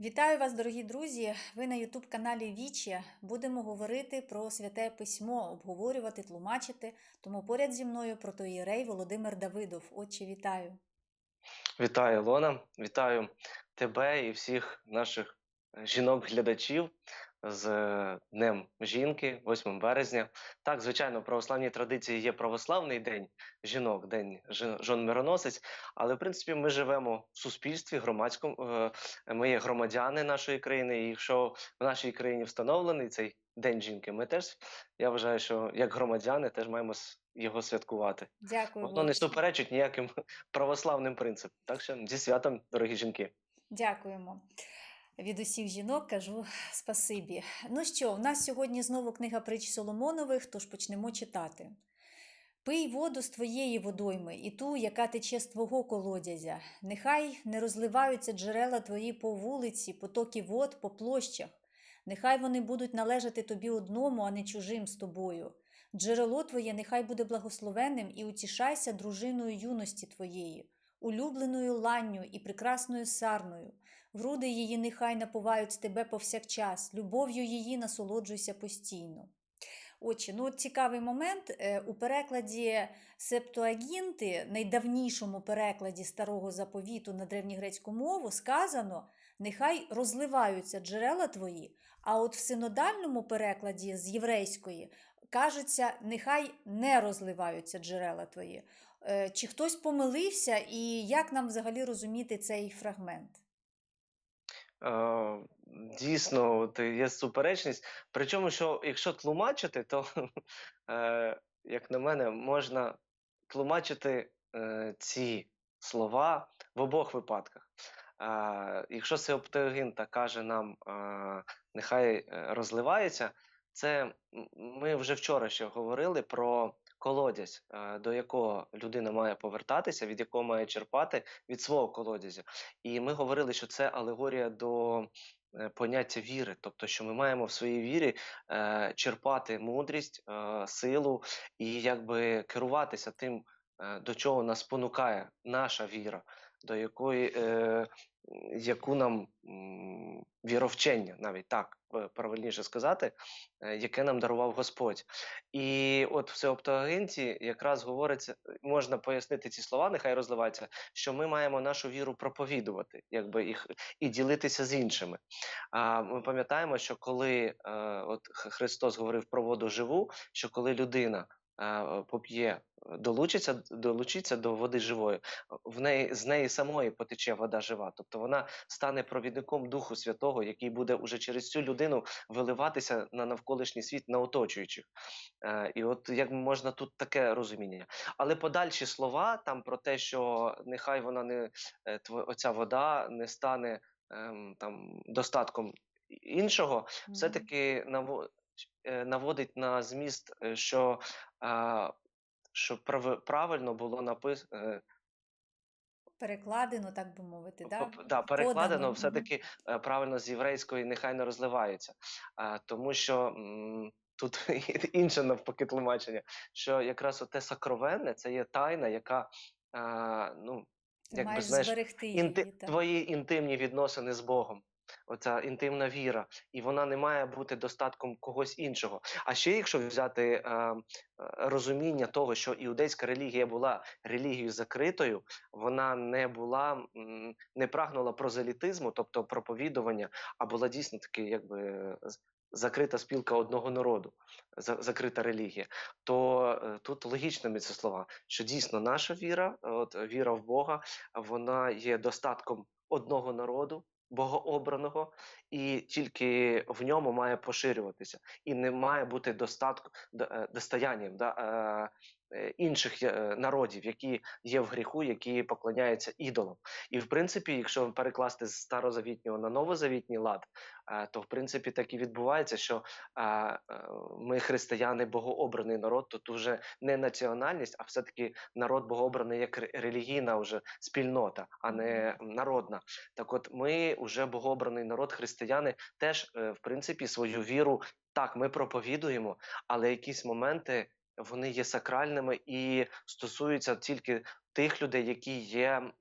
Вітаю вас, дорогі друзі! Ви на Ютуб-каналі Вічі. Будемо говорити про святе письмо, обговорювати, тлумачити. Тому поряд зі мною протоїрей Володимир Давидов. Отче, вітаю! Вітаю, Лона, вітаю тебе і всіх наших е, жінок-глядачів з е, Днем жінки, 8 березня. Так, звичайно, в православній традиції є православний день жінок, день жін- жон-мироносець, але в принципі ми живемо в суспільстві громадському. е, Ми є громадяни нашої країни, і якщо в нашій країні встановлений цей день жінки, ми теж я вважаю, що як громадяни теж маємо його святкувати. Дякую. Воно не суперечить ніяким православним принципам. Так що зі святом, дорогі жінки. Дякуємо. Від усіх жінок кажу спасибі. Ну що, у нас сьогодні знову книга притч Соломонових, тож почнемо читати. Пий воду з твоєї водойми, і ту, яка тече з твого колодязя. Нехай не розливаються джерела твої по вулиці, потоки вод по площах. Нехай вони будуть належати тобі одному, а не чужим з тобою. Джерело твоє нехай буде благословенним, і утішайся дружиною юності твоєї, улюбленою ланню і прекрасною сарною. Груди її нехай напувають тебе повсякчас, любов'ю її насолоджуйся постійно. Отже, ну от цікавий момент. Е, У перекладі Септуагінти, найдавнішому перекладі старого заповіту на древньогрецьку мову, сказано: нехай розливаються джерела твої, а от в синодальному перекладі з єврейської кажеться, нехай не розливаються джерела твої. Е, Чи хтось помилився, і як нам взагалі розуміти цей фрагмент? Е, Дійсно, от є суперечність. Причому, що якщо тлумачити, то, е, як на мене, можна тлумачити е, ці слова в обох випадках. Якщо Сеоптагінта каже нам, нехай розливається, це ми вже вчора ще говорили про колодязь, е, до якого людина має повертатися, від якого має черпати від свого колодязя. І ми говорили, що це алегорія до е, поняття віри, тобто, що ми маємо в своїй вірі е, черпати мудрість, силу і якби керуватися тим, до чого нас спонукає наша віра, до якої яку нам віровчення, навіть так е, правильніше сказати, е, яке нам дарував Господь. І от в Сеоптагенті якраз говориться, можна пояснити ці слова, нехай розливаються, що ми маємо нашу віру проповідувати, якби їх і ділитися з іншими. А ми пам'ятаємо, що коли е, от Христос говорив про воду живу, що коли людина поп'є, долучиться, долучиться до води живої, в неї з неї самої потече вода жива. Тобто вона стане провідником Духу Святого, який буде уже через цю людину виливатися на навколишній світ, на оточуючих. Е, і от як можна тут таке розуміння. Але подальші слова там про те, що нехай вона не е, оця вода не стане ем, там достатком іншого, Мгм. все-таки наво- е, наводить на зміст, е, що, що правильно було написано. Перекладено, так би мовити, да? Да, перекладено Подано, все-таки е, правильно з єврейської нехай не розливаються. Тому що тут інше навпаки тлумачення, що якраз те сакровенне це є тайна, яка ну, якби, знаєш, зберегти її. інти, твої інтимні відносини з Богом. Оця інтимна віра, і вона не має бути достатком когось іншого. А ще якщо взяти е, е, розуміння того, що іудейська релігія була релігією закритою, вона не була не прагнула прозелітизму, тобто проповідування, а була дійсно таки, якби закрита спілка одного народу, закрита релігія. То е, тут логічними ці слова, що дійсно наша віра, от віра в Бога, вона є достатком одного народу. Богообраного, і тільки в ньому має поширюватися, і не має бути достатку е, достоянням да, е, інших е, народів, які є в гріху, які поклоняються ідолам. І в принципі, якщо перекласти з старозавітнього на новозавітній лад, е, то в принципі так і відбувається, що е, е, ми християни, богообраний народ, тут вже не національність, а все-таки народ богообраний як релігійна вже спільнота, а не народна. Так, от ми вже богообраний народ, християни, теж е, в принципі свою віру так ми проповідуємо, але якісь моменти вони є сакральними і стосуються тільки тих людей, які є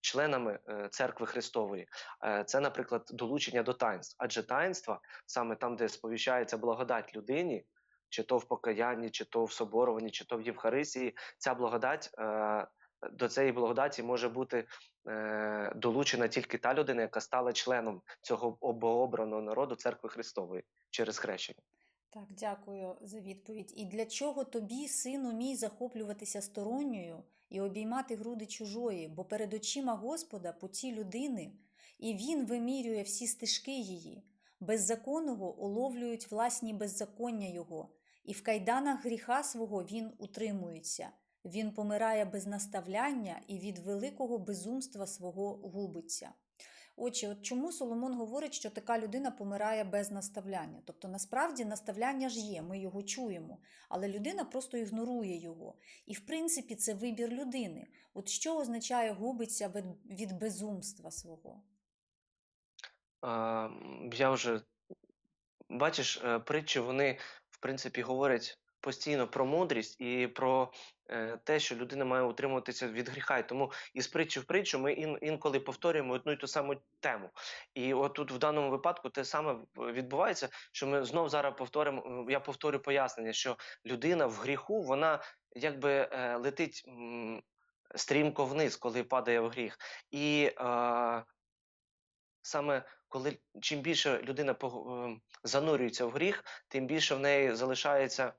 членами е, церкви Христової. Е, Це, наприклад, долучення до таїнств. Адже таїнства, саме там, де сповіщається благодать людині, чи то в покаянні, чи то в соборуванні, чи то в Євхаристії, ця благодать е, до цієї благодаті може бути е, долучена тільки та людина, яка стала членом цього обообраного народу церкви Христової через хрещення. Так, дякую за відповідь. І для чого тобі, сину мій, захоплюватися сторонньою і обіймати груди чужої, бо перед очима Господа путі людини, і він вимірює всі стежки її. Беззаконного уловлюють власні беззаконня його, і в кайданах гріха свого він утримується. Він помирає без наставляння і від великого безумства свого губиться. Отже, от чому Соломон говорить, що така людина помирає без наставляння? Тобто, насправді наставляння ж є, ми його чуємо, але людина просто ігнорує його. І в принципі це вибір людини. От що означає губиться від, безумства свого? Я вже бачиш, е, притчі вони в принципі говорять постійно про мудрість і про е, те, що людина має утримуватися від гріха. І тому із притчі в притчу ми ін, інколи повторюємо одну і ту саму тему. І от тут в даному випадку те саме відбувається, що ми знов зараз повторимо. Я повторю пояснення, що людина в гріху вона якби е, летить м, стрімко вниз, коли падає в гріх. І е, саме коли чим більше людина ем, занурюється в гріх, тим більше в неї залишається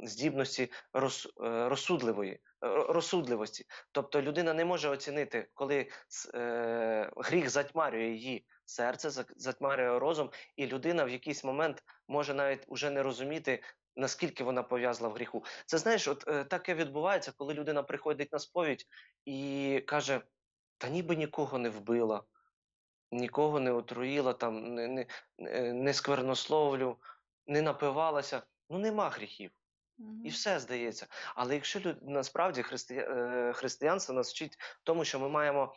здібності роз, е, розсудливої, е, розсудливості. Тобто людина не може оцінити, коли е, гріх затьмарює її серце, затьмарює розум, і людина в якийсь момент може навіть уже не розуміти. Наскільки вона пов'язла в гріху, це знаєш, от таке відбувається, коли людина приходить на сповідь і каже: Та ніби нікого не вбила, нікого не отруїла, там, не, не- не сквернословлю, не напивалася. Ну, нема гріхів. І все здається. Але якщо люд... насправді е, християнство нас вчить тому, що ми маємо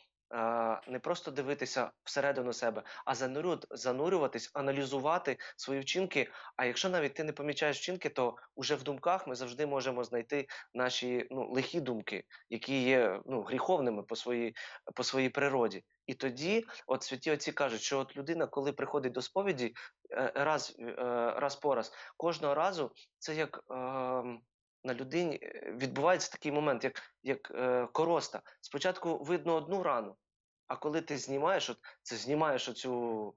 не просто дивитися всередину себе, а занурю... занурюватись, аналізувати свої вчинки. А якщо навіть ти не помічаєш вчинки, то уже в думках ми завжди можемо знайти наші ну, лихі думки, які є ну, гріховними по своїй, по своїй природі. І тоді, от святі отці кажуть, що от людина, коли приходить до сповіді е, раз, е, раз по раз, кожного разу це як е, на людині е, відбувається такий момент, як, як е, короста. Спочатку видно одну рану, а коли ти знімаєш, от, це знімаєш оцю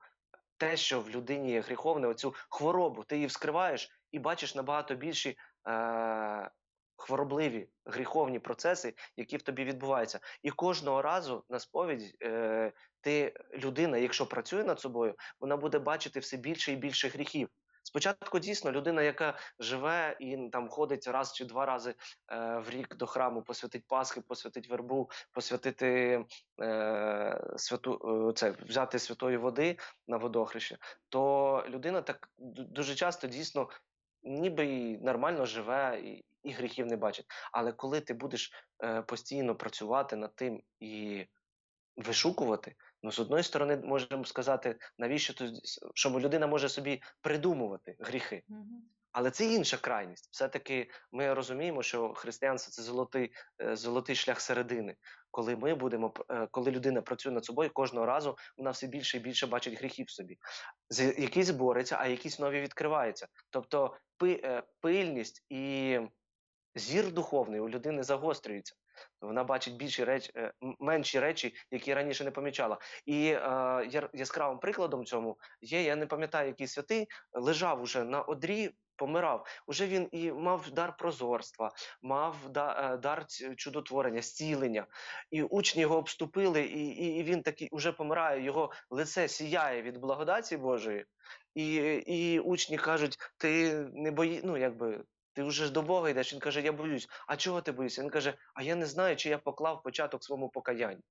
те, що в людині є гріховне, оцю хворобу, ти її вскриваєш і бачиш набагато більші е, хворобливі гріховні процеси, які в тобі відбуваються. І кожного разу на сповідь е, ти людина, якщо працює над собою, вона буде бачити все більше і більше гріхів. Спочатку дійсно людина, яка живе і там ходить раз чи два рази е, в рік до храму, посвятить Пасхи, посвятить вербу, посвятити е, святу е, це взяти святої води на водохреще, то людина так дуже часто дійсно ніби і нормально живе і, і гріхів не бачить. Але коли ти будеш е, постійно працювати над тим і вишукувати, ну з одної сторони можемо сказати, навіщо то що людина може собі придумувати гріхи. Але це інша крайність. Все-таки ми розуміємо, що християнство це золотий, е, золотий шлях середини. Коли ми будемо, е, коли людина працює над собою, кожного разу вона все більше і більше бачить гріхів в собі. Якісь бореться, а якісь нові відкриваються. Тобто е, пильність і зір духовний у людини загострюється. Вона бачить більші речі, е, менші речі, які раніше не помічала. І е, яскравим прикладом цьому є, я не пам'ятаю, який святий лежав уже на одрі, помирав. Уже він і мав дар прозорства, мав е, дар чудотворення, зцілення. І учні його обступили, і, і, і він такий уже помирає, його лице сіяє від благодаті Божої. І, і учні кажуть: ти не бої, ну якби. Ти вже ж до Бога йдеш. Він каже: Я боюсь. А чого ти боїшся? Він каже: А я не знаю, чи я поклав початок своєму покаянню.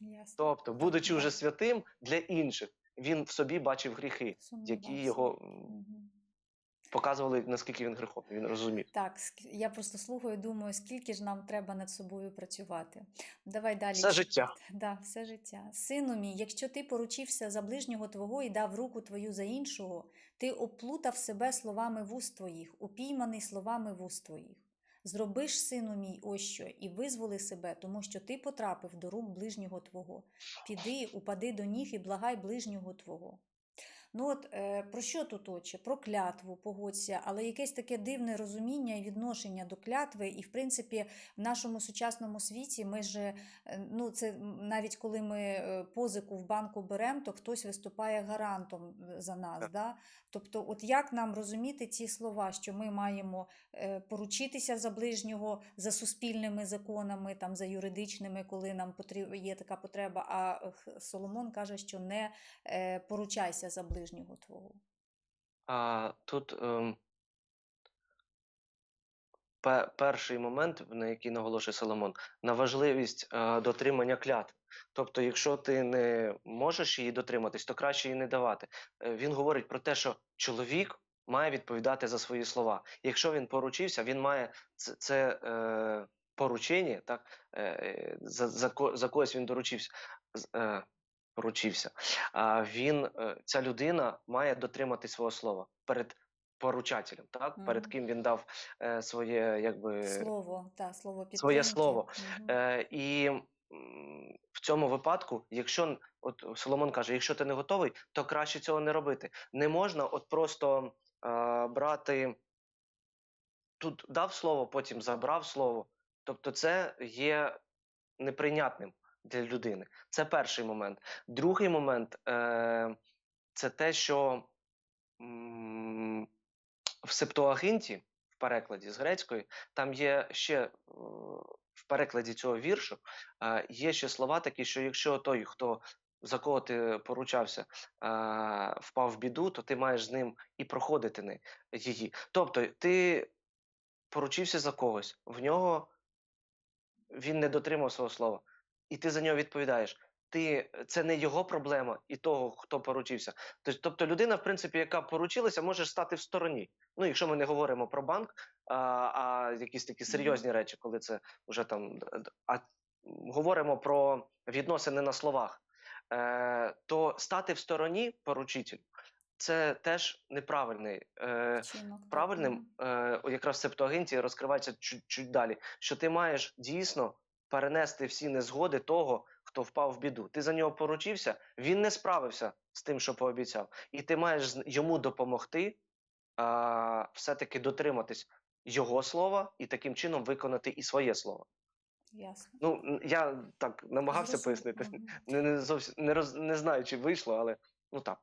Ясно. Тобто, будучи вже святим для інших, він в собі бачив гріхи, які його показували, наскільки він гріховний. Він розумів. Так, я просто слухаю, думаю, скільки ж нам треба над собою працювати. Давай далі. Все життя. Да, все життя. Сину мій, якщо ти поручився за ближнього твого і дав руку твою за іншого, ти оплутав себе словами вуст твоїх, упійманий словами вуст твоїх. Зробиш, сину мій, ось що, і визволи себе, тому що ти потрапив до рук ближнього твого. Піди, упади до ніг і благай ближнього твого. Ну от е, про що тут отче? Про клятву, погодься, але якесь таке дивне розуміння і відношення до клятви. І, в принципі, в нашому сучасному світі ми ж, е, ну це навіть коли ми е, позику в банку беремо, то хтось виступає гарантом е, за нас. Так. Да? Тобто, от як нам розуміти ці слова, що ми маємо е, поручитися за ближнього за суспільними законами, там за юридичними, коли нам потріб, є така потреба. А Соломон каже, що не поручайся за ближнього твого. А тут пе- перший момент, на який наголошує Соломон, на важливість е, дотримання клятв. Тобто, якщо ти не можеш її дотриматись, то краще її не давати. Е, Він говорить про те, що чоловік має відповідати за свої слова. Якщо він поручився, він має це, це е, поручення, так, е, е, за, за, за когось він доручився. Поручився. А він, е, ця людина має дотримати свого слова перед поручателем, так? Перед ким він дав е, своє, якби Слово, та, слово підтримки. своє слово. Мгм. Е, і в цьому випадку, якщо от Соломон каже, якщо ти не готовий, то краще цього не робити. Не можна от просто е, брати тут дав слово, потім забрав слово. Тобто, це є неприйнятним для людини. Це перший момент. Другий момент е, це те, що м, в Септуагинті, в перекладі з грецької, там є ще е, в перекладі цього віршу, е, є ще слова такі, що якщо той, хто за кого ти поручався, е, впав в біду, то ти маєш з ним і проходити не- її. Тобто, ти поручився за когось, в нього він не дотримав свого слова, і ти за нього відповідаєш. Ти це не його проблема і того, хто поручився. Тобто, людина, в принципі, яка поручилася, може стати в стороні. Ну, якщо ми не говоримо про банк, а, а якісь такі серйозні речі, коли це вже там а говоримо про відносини на словах, е, то стати в стороні поручителю це теж неправильний. Е, правильним е, якраз в Септуагинті розкривається чуть, чуть далі, що ти маєш дійсно перенести всі незгоди того, хто впав в біду. Ти за нього поручився, він не справився з тим, що пообіцяв, і ти маєш йому допомогти а, все-таки дотриматись його слова і таким чином виконати і своє слово. Ясно. Ну я так намагався Зрозум- пояснити. Не, не зовсім не, роз, не знаю, чи вийшло, але ну так.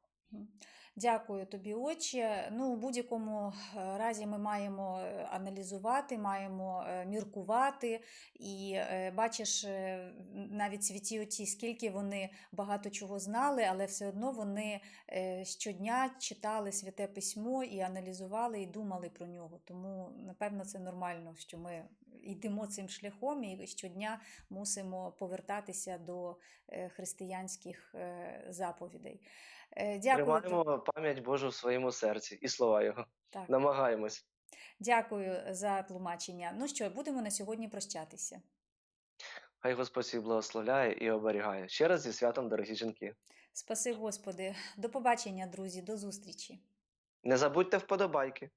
Дякую тобі, отче. Ну, у будь-якому е, разі ми маємо е, аналізувати, маємо е, міркувати. І бачиш, навіть святі оті, скільки вони багато чого знали, але все одно вони щодня читали святе письмо і аналізували, і думали про нього. Тому, напевно, це нормально, що ми йдемо цим шляхом і щодня мусимо повертатися до християнських заповідей. Е, Дякую. Тримаємо пам'ять Божу в своєму серці і слова його. Так, Намагаємось. дякую за тлумачення. Ну що, будемо на сьогодні прощатися. Хай Господь всіх благословляє і оберігає. Ще раз зі святом, дорогі жінки. Спаси Господи. До побачення, друзі, до зустрічі. Не забудьте вподобайки.